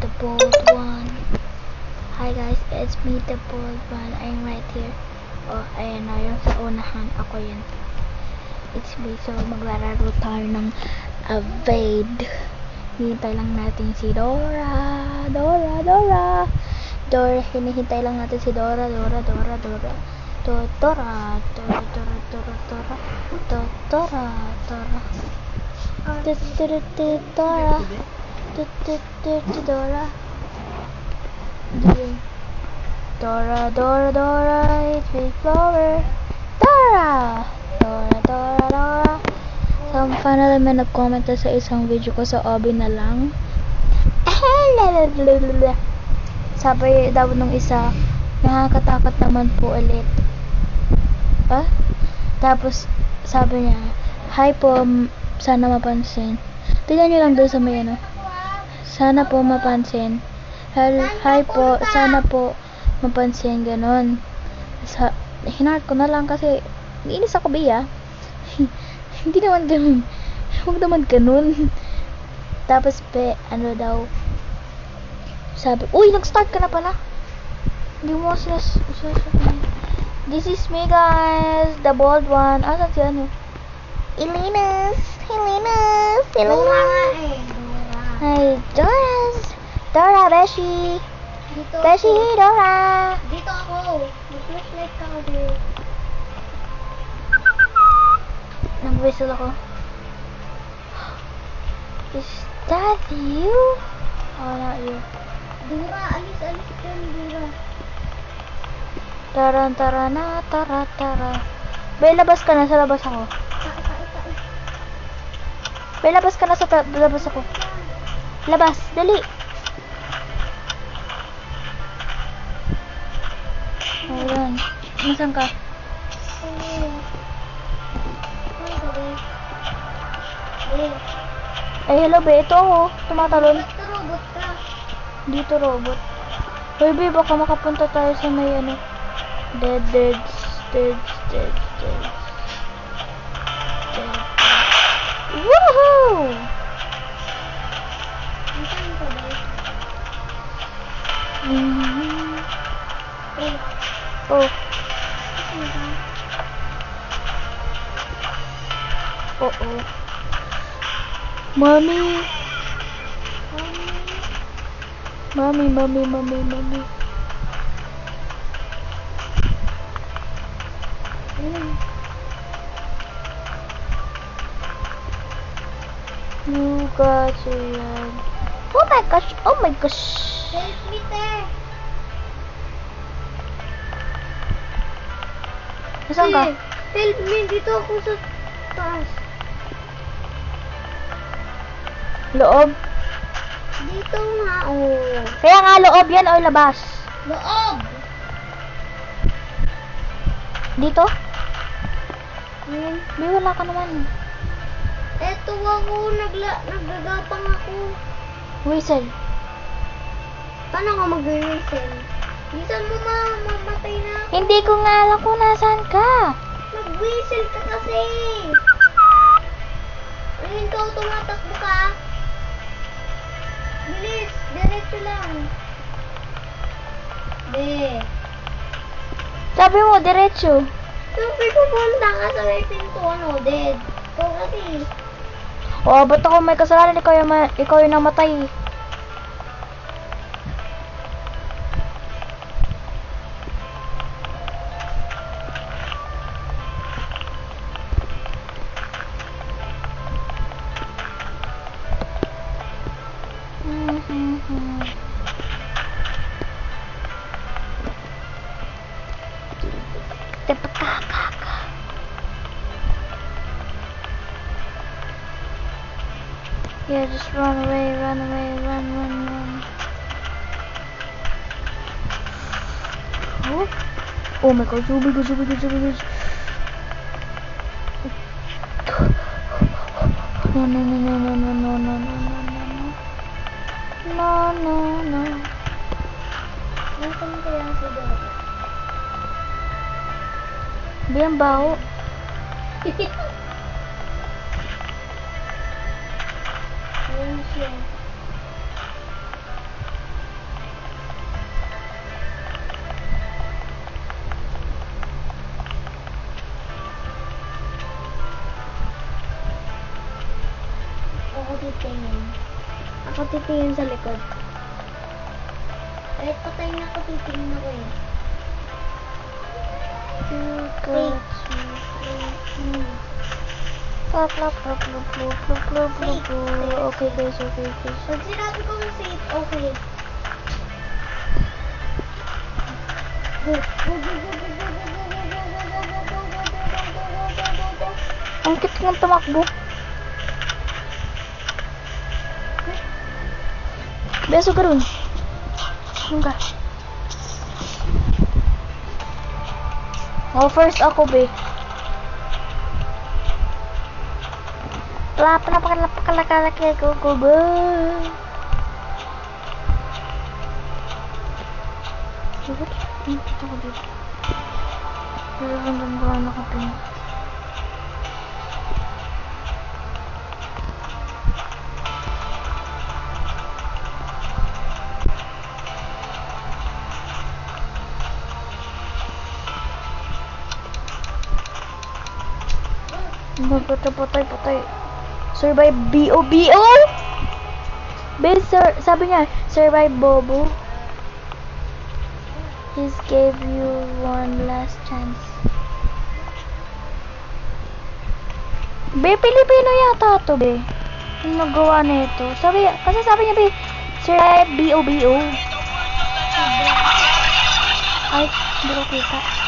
the bold one. Hi guys, it's me, the bold one. I'm right here. Oh, ayan na, yung sa unahan. Ako yun. It's me. So, maglalaro tayo ng evade. Hinihintay lang natin si Dora. Dora, Dora. Dora, hinihintay lang natin si Dora, Dora, Dora, Dora. Do- Dora, Dora, Dora, Dora, Dora. Do- Dora, Dora. Du- Dora. Du- Dora. Dora, Dora, Dora, it's big flower. Dora! Dora, Dora, Dora. So, finally may nag-comment na sa isang video ko sa Obi na lang. Sabi daw nung isa, nakakatakot naman po ulit. Ah? Tapos, sabi niya, Hi po, sana mapansin. Tignan niyo lang doon sa may ano. Sana po mapansin. Hel- Hi po, sana po mapansin, ganon. Sa, hinart ko na lang kasi, iinis ako, Bea. Hindi naman ganun. Huwag naman ganun. Tapos, pe, ano daw, sabi, uy, nag-start ka na pala. Hindi mo sila, This is me, guys. The bald one. Asan si ano? Elinas. Elinas. Elinas. eh. Hi, Doras. Dora, Beshi. Dito Beshi, ako. Dora. Dito ako. Mag-flashlight ka dito. Nag-whistle ako. Is that you? Oh, not you. Dura, alis, alis dyan, Dura. Taran, tara na, tara, tara. Bay, labas ka na. Sa labas ako. Bay, labas ka na sa labas ako. Labas, dali. Ayun. Nasaan ka? Ay, hello, be. Ito ako. Tumatalon. ba't ka robot ka? Dito, robot. Hoy, be, baka makapunta tayo sa may ano. Dead, dead, dead, dead. Dead. Oo. oh. Mommy. Mommy, mommy, mommy, mommy. Ayun. You got yan. Oh my gosh, oh my gosh. Help me, te. Nasaan ka? Help me, dito ako sa taas. Loob? Dito nga, oh. Kaya nga loob yan o labas? Loob! Dito? Ayun. Di wala ka naman. Eto ako, nagla naggagapang ako. Whistle. Paano ka mag-whistle? Minsan mo ma mamatay na ako. Hindi ko nga alam kung nasaan ka. Mag-whistle ka kasi. Ayun ka, tumatakbo ka. Bilis, diretso lang. Be. Sabi mo, diretso. Sabi pupunta ka sa may pintuan, oh, dead. Ikaw kasi. O, ba't ako may kasalanan? Ikaw yung, ikaw yung namatay. Hmm. Yeah, just run away, run away, run, run, run. Oh, oh my god, oh my god, oh my god, oh my god. No, no, no, no, no, no, no, no, no, no, no no no. Mungkin tuh kan yang sudah dia bau. Oh, what do you Ako titingin sa likod. Kahit patay na ako, titingin ako eh. Wait. Okay guys, okay guys. Pag sinabi kong safe, okay. Ang kit ng tumakbo. besok огорун. Enggak. Oh, first aku be. Lapa, lapa, lapa, lapa, lapa, lapa, lapa, Ini kita ko dito. Meron lang ako pinag. Patay, patay, patay. Survive B-O-B-O? Be, sir, sabi niya, survive Bobo. He's gave you one last chance. Be, Pilipino yata to, be. Yung nagawa na ito. Sabi, kasi sabi niya, be, survive B-O-B-O. Ay, hindi kita.